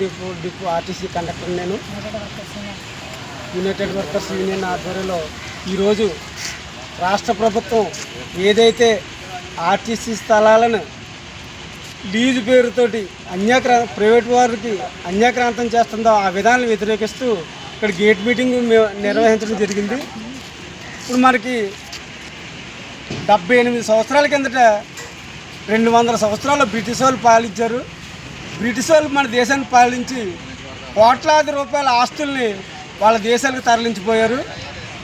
Depot depot RTC conductor నేను. United workers union ఆధ్వర్యంలో ఈరోజు రాష్ట్ర ప్రభుత్వం ఏదైతే ఆర్టీసీ స్థలాలను లీజు పేరుతోటి అన్యాక్రా ప్రైవేట్ వారికి అన్యాక్రాంతం చేస్తుందో ఆ విధానాన్ని వ్యతిరేకిస్తూ ఇక్కడ గేట్ మీటింగ్ నిర్వహించడం జరిగింది. ఇప్పుడు మనకి డెబ్బై ఎనిమిది సంవత్సరాల కిందట రెండు వందల సంవత్సరాలు బ్రిటిష్ వాళ్ళు పాలించారు బ్రిటిష్ వాళ్ళు మన దేశాన్ని పాలించి కోట్లాది రూపాయల ఆస్తుల్ని వాళ్ళ దేశాలకు తరలించిపోయారు.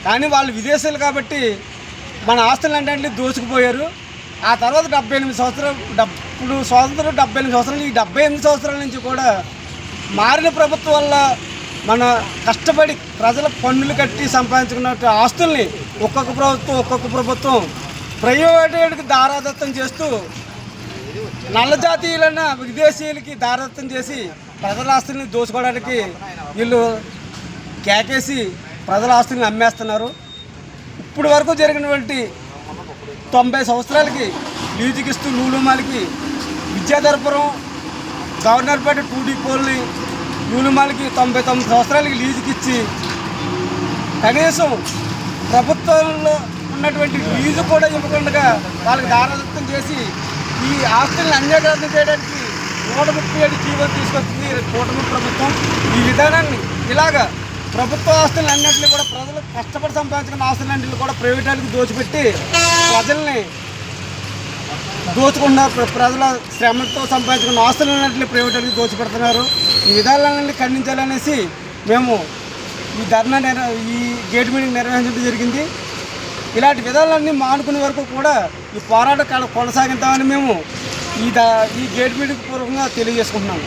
కానీ వాళ్ళు విదేశాలు కాబట్టి మన ఆస్తులు అంటే దోచుకుపోయారు. ఆ తర్వాత డెబ్బై ఎనిమిది సంవత్సరాలు ఇప్పుడు స్వాతంత్రం డెబ్బై ఎనిమిది సంవత్సరాలు ఈ డెబ్బై ఎనిమిది సంవత్సరాల నుంచి కూడా మారిన ప్రభుత్వం వల్ల మన కష్టపడి ప్రజల పన్నులు కట్టి సంపాదించుకున్న ఆస్తుల్ని ఒక్కొక్క ప్రభుత్వం ఒక్కొక్క ప్రభుత్వం ప్రైవేటుకి దారాదత్తం చేస్తూ నల్ల జాతీయులన్న విదేశీయులకి దారత్వం చేసి ప్రజల ఆస్తుల్ని దోచుకోవడానికి వీళ్ళు కేకేసి ప్రజల ఆస్తుల్ని అమ్మేస్తున్నారు. ఇప్పుడు వరకు జరిగినటువంటి తొంభై సంవత్సరాలకి లీజుకి ఇస్తూ లూలుమాలకి విద్యాధరపురం గవర్నర్పేట టూ డిపోల్ని లూలుమాలకి తొంభై తొమ్మిది సంవత్సరాలకి లీజుకి ఇచ్చి కనీసం ప్రభుత్వంలో ఉన్నటువంటి లీజు కూడా ఇవ్వకుండా వాళ్ళకి దారదత్వం చేసి ఈ ఆస్తులను అన్యాగ్రహం చేయడానికి నూట ముప్పై ఏడు జీవో తీసుకొచ్చింది కూటమి ప్రభుత్వం. ఈ విధానాన్ని ఇలాగా ప్రభుత్వ ఆస్తులు అన్నింటినీ కూడా ప్రజలు కష్టపడి సంపాదించుకున్న ఆస్తులన్నింటినీ కూడా ప్రైవేట్ దోచిపెట్టి ప్రజల్ని దోచుకున్న ప్ర- ప్రజల శ్రమతో సంపాదించుకున్న ఆస్తులన్నింటినీ ప్రైవేట్ దోచిపెడుతున్నారు. ఈ విధానాలన్నీ ఖండించాలనేసి మేము ఈ ధర్నా ఈ గేట్ మీటింగ్ నిర్వహించడం జరిగింది. ఇలాంటి విధానాలన్నీ మానుకునే వరకు కూడా ఈ పోరాట కొనసాగిద్దామని మేము ఈ దా ఈ గేట్ మీటింగ్ పూర్వకంగా తెలియజేసుకుంటున్నాము.